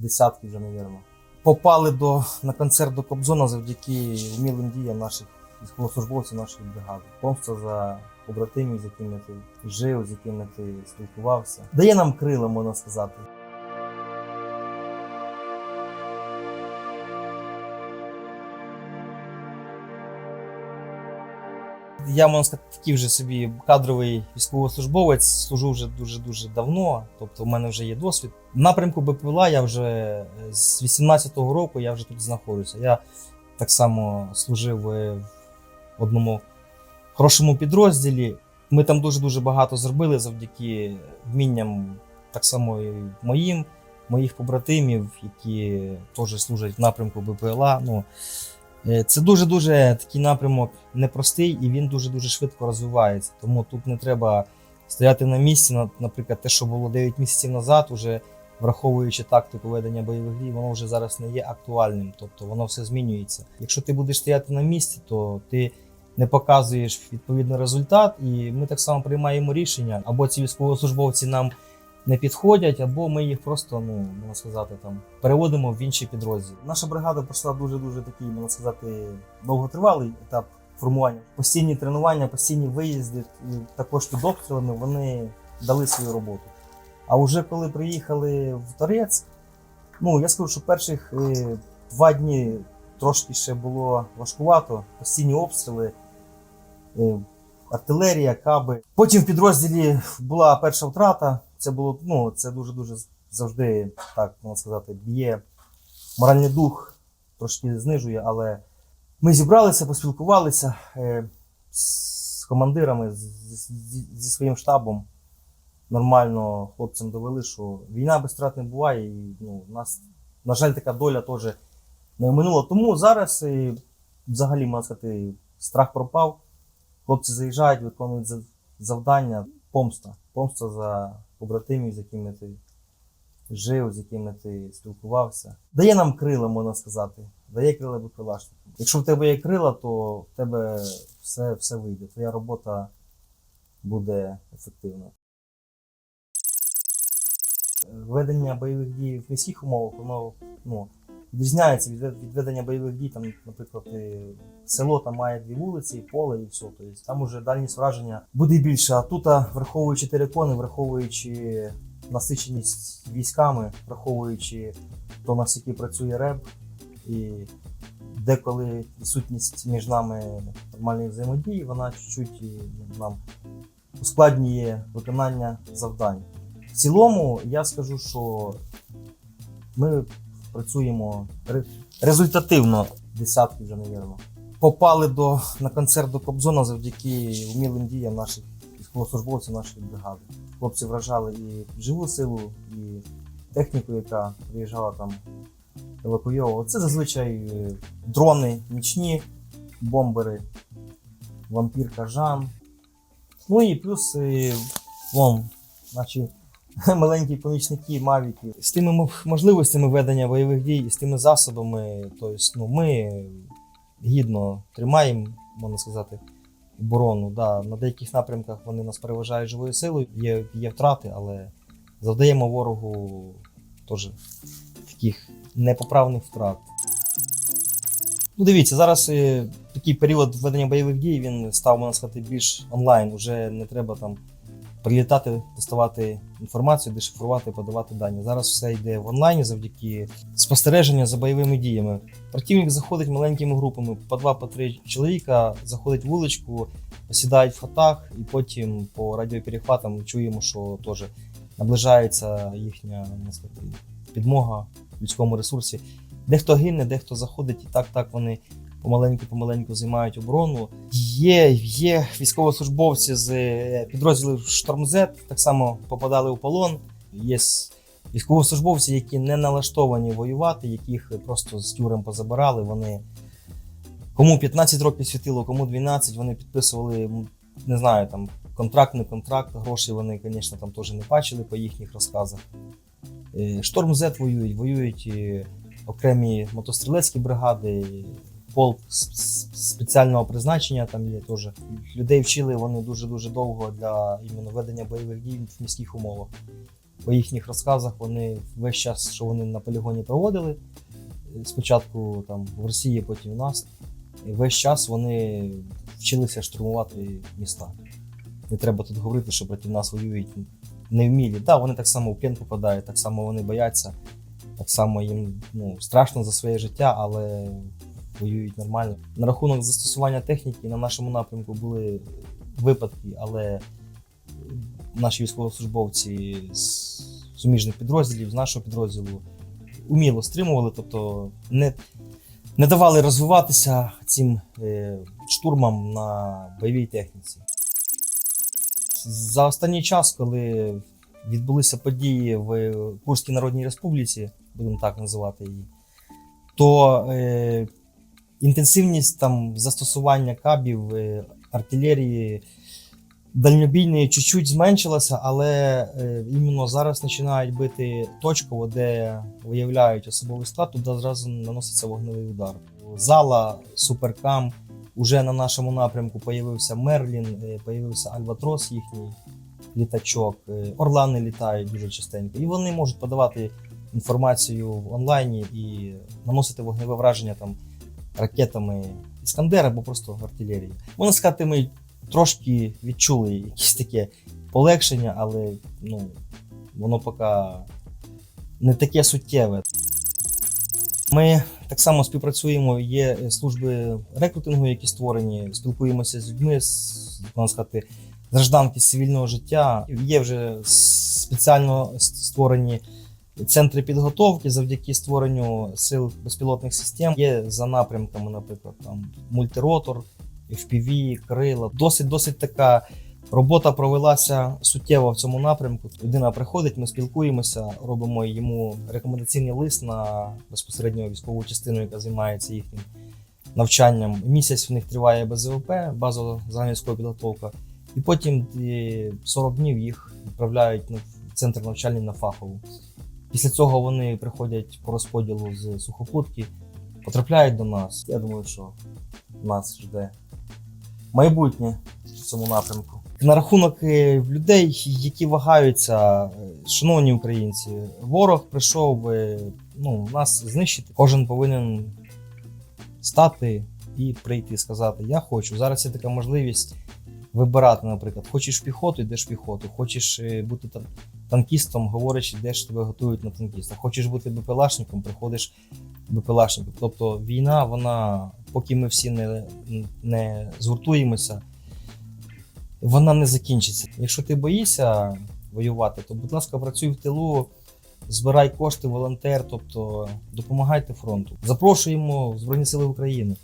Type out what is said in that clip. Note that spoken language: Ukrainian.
десятки вже, мабуть. Попали до, на концерт до Кобзона завдяки вмілим діям наших військовослужбовців нашої бригади. Помста за побратимів, з якими ти жив, з якими ти спілкувався. Дає нам крила, можна сказати. Я можна сказати, такий вже собі кадровий військовослужбовець, служу вже дуже-дуже давно, тобто в мене вже є досвід. В напрямку БПЛА я вже е, з 18-го року я вже тут знаходжуся. Я так само служив е, в одному хорошому підрозділі. Ми там дуже-дуже багато зробили завдяки вмінням так само і моїм, моїх побратимів, які теж служать в напрямку БПЛА. Ну, Це дуже-дуже такий напрямок непростий і він дуже-дуже швидко розвивається. Тому тут не треба стояти на місці. На- Наприклад, те, що було 9 місяців назад, уже враховуючи тактику ведення бойових дій, воно вже зараз не є актуальним. Тобто воно все змінюється. Якщо ти будеш стояти на місці, то ти не показуєш відповідний результат, і ми так само приймаємо рішення, або ці військовослужбовці нам не підходять, або ми їх просто, ну можна сказати, там переводимо в інший підрозділ. Наша бригада пройшла дуже дуже такий, можна сказати, довготривалий етап формування. Постійні тренування, постійні виїзди, і також під обстрілами вони дали свою роботу. А вже коли приїхали в Торецьк, ну я скажу, що перших е, два дні трошки ще було важкувато, постійні обстріли. Е, артилерія, каби. Потім в підрозділі була перша втрата. Це було ну, це дуже дуже завжди так можна сказати, б'є моральний дух, трошки знижує, але ми зібралися, поспілкувалися е, з командирами, зі своїм штабом. Нормально хлопцям довели, що війна без втрат не буває, і ну, нас, на жаль, така доля теж не минула. Тому зараз е, взагалі можна сказати, страх пропав. Хлопці заїжджають, виконують завдання. Помста. Помста за побратимів, з якими ти жив, з якими ти спілкувався. Дає нам крила, можна сказати. Дає крила биколашникам. Якщо в тебе є крила, то в тебе все, все вийде. Твоя робота буде ефективна. Ведення бойових дій в міських умовах, воно ну, відрізняється від, від ведення бойових дій. Там, наприклад, село там має дві вулиці, поле і все. Тобто там уже дальність враження буде більше. А тут, враховуючи терикони, враховуючи насиченість військами, враховуючи то, наскільки працює РЕБ, і деколи відсутність між нами нормальної взаємодії, вона чуть-чуть нам ускладнює виконання завдань. В цілому я скажу, що ми працюємо результативно десятки вже, мабуть. Попали до, на концерт до Кобзона завдяки вмілим діям наших військовослужбовців нашої бригади. Хлопці вражали і живу силу, і техніку, яка приїжджала там евакуйовувала. Це зазвичай е, дрони нічні, бомбери, вампір Кажан. Ну і плюс е, вон, наші маленькі помічники Мавіки. З тими можливостями ведення бойових дій і з тими засобами, тобто, ну, ми гідно тримаємо, можна сказати, оборону. Да, на деяких напрямках вони нас переважають живою силою, є, є втрати, але завдаємо ворогу теж таких непоправних втрат. Ну, дивіться, зараз е, такий період ведення бойових дій він став, можна сказати, більш онлайн. Уже не треба там прилітати, доставати інформацію, дешифрувати, подавати дані. Зараз все йде в онлайні завдяки спостереженню за бойовими діями. Противник заходить маленькими групами, по два, по три чоловіка, заходить вуличку, посідають в хатах, і потім по радіоперехватам чуємо, що теж наближається їхня сказати, підмога в людському ресурсі. Дехто гине, дехто заходить, і так так вони помаленьку-помаленьку займають оборону. Є, є військовослужбовці з е, підрозділів Штормзет, так само попадали у полон. Є військовослужбовці, які не налаштовані воювати, яких просто з тюрем позабирали. Вони кому 15 років світило, кому 12, вони підписували, не знаю, там контракт, не контракт, гроші вони, звісно, там теж не бачили по їхніх розказах. Е, Шторм Z воюють, воюють і окремі мотострілецькі бригади, с- спеціального призначення там є теж. Людей вчили вони дуже-дуже довго для іменно ведення бойових дій в міських умовах. по їхніх розказах, вони весь час, що вони на полігоні проводили, е, спочатку там в Росії, потім у нас, і весь час вони вчилися штурмувати міста. Не треба тут говорити, що проти нас воюють невмілі. Так, да, вони так само в плен попадають, так само вони бояться, так само їм ну, страшно за своє життя, але воюють нормально. На рахунок застосування техніки на нашому напрямку були випадки, але наші військовослужбовці з суміжних підрозділів, з нашого підрозділу уміло стримували, тобто не, не давали розвиватися цим е, штурмам на бойовій техніці. За останній час, коли відбулися події в Курській Народній Республіці, будемо так називати її, то е, інтенсивність там застосування кабів, е, артилерії дальнобійної чуть-чуть зменшилася, але е, іменно зараз починають бити точково, де виявляють особовий склад, туди зразу наноситься вогневий удар. Зала, суперкам. Уже на нашому напрямку появився Мерлін, е, появився Альбатрос їхній літачок, Орлани літають дуже частенько, і вони можуть подавати інформацію в онлайні і наносити вогневе враження там ракетами Іскандер або просто артилерією. Можна сказати, ми трошки відчули якесь таке полегшення, але ну, воно поки не таке суттєве. Ми так само співпрацюємо, є служби рекрутингу, які створені, спілкуємося з людьми, з, можна сказати, гражданки з цивільного життя. Є вже спеціально створені центри підготовки завдяки створенню сил безпілотних систем. Є за напрямками, наприклад, там мультиротор, FPV, крила. Досить досить така робота провелася суттєво в цьому напрямку. Людина приходить, ми спілкуємося, робимо йому рекомендаційний лист на безпосередньо військову частину, яка займається їхнім навчанням. Місяць в них триває БЗВП, базова загальновійськова підготовка. І потім е, 40 днів їх відправляють в центр навчальний на фахову. Після цього вони приходять по розподілу з сухопутки, потрапляють до нас. Я думаю, що нас жде майбутнє в цьому напрямку. На рахунок е, людей, які вагаються, е, шановні українці, ворог прийшов е, ну, нас знищити. Кожен повинен стати і прийти, сказати: Я хочу. Зараз є така можливість вибирати, наприклад, хочеш в піхоту, йдеш в піхоту, хочеш е, бути там танкістом, говориш, йдеш, тебе готують на танкіста. Хочеш бути БПЛАшником, приходиш БПЛАшником. Тобто війна, вона, поки ми всі не, не згуртуємося, вона не закінчиться. Якщо ти боїшся воювати, то, будь ласка, працюй в тилу, збирай кошти, волонтер, тобто допомагайте фронту. Запрошуємо в Збройні Сили України.